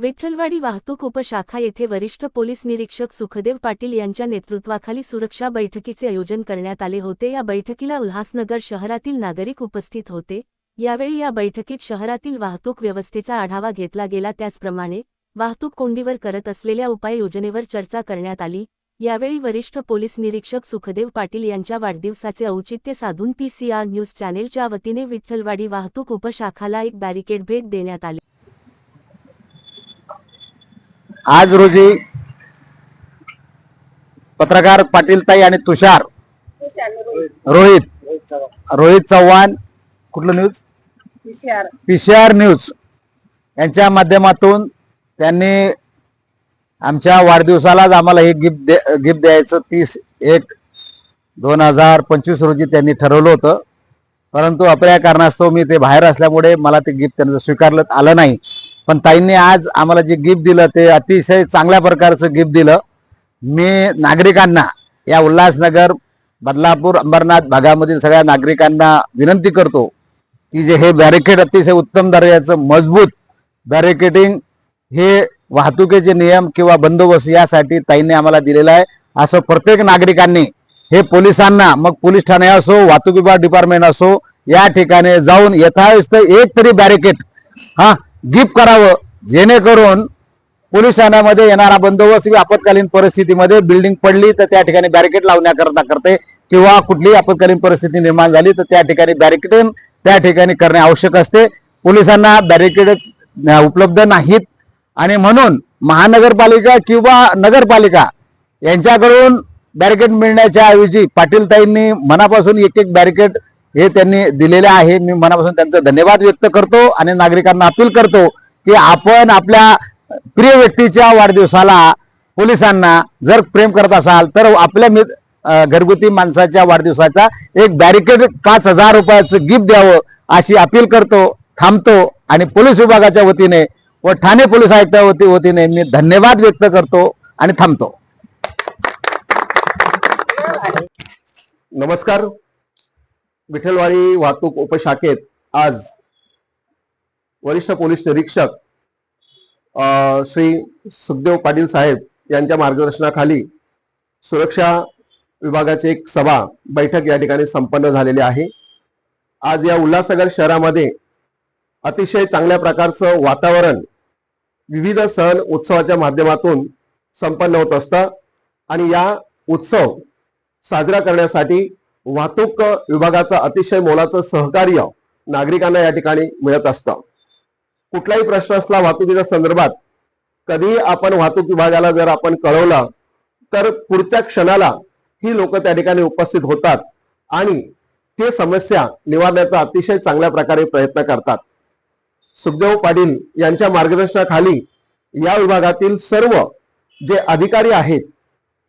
विठ्ठलवाडी वाहतूक उपशाखा येथे वरिष्ठ पोलीस निरीक्षक सुखदेव पाटील यांच्या नेतृत्वाखाली सुरक्षा बैठकीचे आयोजन करण्यात आले होते. या बैठकीला उल्हासनगर शहरातील नागरिक उपस्थित होते. यावेळी या बैठकीत शहरातील वाहतूक व्यवस्थेचा आढावा घेतला गेला. त्याचप्रमाणे वाहतूक कोंडीवर करत असलेल्या उपाययोजनेवर चर्चा करण्यात आली. यावेळी वरिष्ठ पोलीस निरीक्षक सुखदेव पाटील यांच्या वाढदिवसाचे औचित्य साधून पीसीआर न्यूज चॅनेलच्या वतीने विठ्ठलवाडी वाहतूक उपशाखाला एक बॅरिकेड भेट देण्यात आली. आज रोजी पत्रकार पाटील ताई आणि तुषार रोहित रोहित चव्हाण कुठलं न्यूज पीसीआर न्यूज यांच्या माध्यमातून त्यांनी आमच्या वाढदिवसालाच आम्हाला हे गिफ्ट दे गिफ्ट द्यायचं. तीस एक दोन हजार पंचवीस रोजी त्यांनी ठरवलं होतं. परंतु आपल्या कारणास्तव मी ते बाहेर असल्यामुळे मला ते गिफ्ट त्यांचं स्वीकारलं आलं नाही. पण ताईंनी आज आम्हाला जे गिफ्ट दिलं ते अतिशय चांगल्या प्रकारचं गिफ्ट दिलं. मी नागरिकांना या उल्हासनगर बदलापूर अंबरनाथ भागामधील सगळ्या नागरिकांना विनंती करतो की जे हे बॅरिकेड अतिशय उत्तम दर्जाचं मजबूत बॅरिकेडिंग हे वाहतुकीचे नियम किंवा बंदोबस्त यासाठी ताईंनी आम्हाला दिलेलं आहे. असं प्रत्येक नागरिकांनी हे पोलिसांना मग पोलीस ठाणे असो वाहतूक विभाग डिपार्टमेंट असो या ठिकाणी जाऊन यथावस्थ एक तरी बॅरिकेड हा गिफ्ट करावं जेणेकरून पोलीस ठाण्यामध्ये येणारा बंदोबस्त किंवा आपत्कालीन परिस्थितीमध्ये बिल्डिंग पडली तर त्या ठिकाणी बॅरिकेड लावण्याकरता करते किंवा कुठलीही आपत्कालीन परिस्थिती निर्माण झाली तर त्या ठिकाणी बॅरिकेड त्या ठिकाणी करणे आवश्यक असते. पोलिसांना बॅरिकेड उपलब्ध नाहीत. आणि म्हणून महानगरपालिका किंवा नगरपालिका यांच्याकडून बॅरिकेड मिळण्याच्या ऐवजी पाटीलताईंनी मनापासून एक एक बॅरिकेड हे त्यांनी दिलेले आहे. मी मनापासून त्यांचं धन्यवाद व्यक्त करतो आणि नागरिकांना अपील करतो की आपण आपल्या प्रिय व्यक्तीच्या वाढदिवसाला पोलिसांना जर प्रेम करत असाल तर आपल्या मित- घरगुती माणसाच्या वाढदिवसाचा एक बॅरिकेड पाच हजार रुपयाचं गिफ्ट द्यावं अशी अपील करतो थांबतो आणि पोलीस विभागाच्या वतीने व ठाणे पोलीस आयुक्ता वतीने मी धन्यवाद व्यक्त करतो आणि थांबतो. नमस्कार. विठ्ठलवाडी वाहतूक उपशाखेत आज वरिष्ठ पोलीस निरीक्षक श्री सुखदेव पाटील साहेब यांच्या मार्गदर्शनाखाली सुरक्षा विभागाची एक सभा बैठक या ठिकाणी संपन्न झालेली आहे. आज या उल्हासनगर शहरामध्ये अतिशय चांगल्या प्रकारचं वातावरण विविध सण उत्सवाच्या माध्यमातून संपन्न होत असतं आणि या उत्सव साजरा करण्यासाठी वाहतूक विभागाचं अतिशय मोलाचं सहकार्य नागरिकांना या ठिकाणी मिळत असतं. कुठलाही प्रश्न असला वाहतुकीच्या संदर्भात कधी आपण वाहतूक विभागाला जर आपण कळवलं तर पुढच्या क्षणाला ही लोक त्या ठिकाणी उपस्थित होतात आणि ते समस्या निवारण्याचा अतिशय चांगल्या प्रकारे प्रयत्न करतात. सुखदेव पाटील यांच्या मार्गदर्शनाखाली या विभागातील सर्व जे अधिकारी आहेत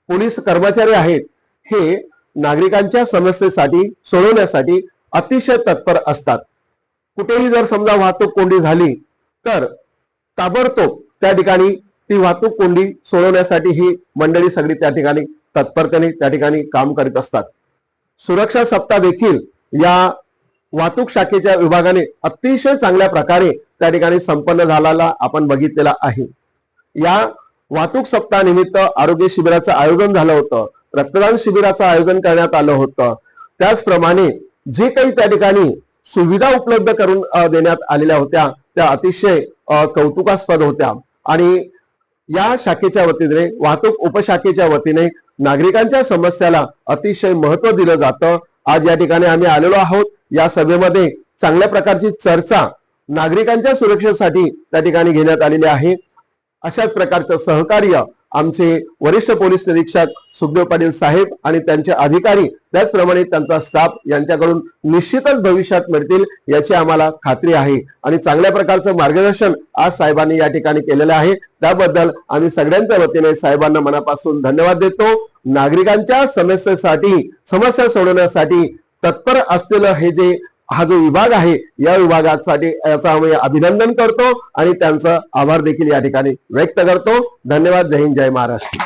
पोलीस कर्मचारी आहेत हे नागरिकांच्या समस्येसाठी सोडवण्यासाठी अतिशय तत्पर असतात. कुठेही जर समजा वाहतूक कोंडी झाली तर ताबडतोब त्या ठिकाणी ती वाहतूक कोंडी सोडवण्यासाठी ही मंडळी सगळी त्या ठिकाणी तत्परतेने त्या ठिकाणी काम करीत असतात. सुरक्षा सप्ताह देखील या वाहतूक शाखेच्या विभागाने अतिशय चांगल्या प्रकारे त्या ठिकाणी संपन्न झालेला आपण बघितलेला आहे. या वाहतूक सप्ताहानिमित्त आरोग्य शिबिराचं आयोजन झालं होतं. रक्तदान शिबिराचं आयोजन करण्यात आलं होतं. त्याचप्रमाणे जे काही त्या ठिकाणी सुविधा उपलब्ध करून देण्यात आलेल्या होत्या त्या अतिशय कौतुकास्पद होत्या. आणि या शाखेच्या वतीने वाहतूक उपशाखेच्या वतीने नागरिकांच्या समस्याला अतिशय महत्त्व दिलं जातं. आज या ठिकाणी आम्ही आलेलो आहोत. या सभेमध्ये चांगल्या प्रकारची चर्चा नागरिकांच्या सुरक्षेसाठी त्या ठिकाणी घेण्यात आलेली आहे. अशाच प्रकारचं सहकार्य आमचे वरिष्ठ पोलीस निरीक्षक सुखदेव पाटील साहेब आणि त्यांचे अधिकारी त्याचप्रमाणे त्यांचा स्टाफ यांच्याकडून निश्चितच भविष्यात मिळतील याची आम्हाला खात्री आहे. आणि चांगल्या प्रकारचं मार्गदर्शन आज साहेबांनी या ठिकाणी केलेलं आहे. त्याबद्दल आम्ही सगळ्यांच्या वतीने साहेबांना मनापासून धन्यवाद देतो. नागरिकांच्या समस्येसाठी समस्या सोडवण्यासाठी तत्पर असलेलं हे जे हा जो विभाग आहे या विभागासाठी याचा आम्ही अभिनंदन करतो आणि त्यांचं आभार देखील या ठिकाणी व्यक्त करतो. धन्यवाद. जय हिंद जय महाराष्ट्र.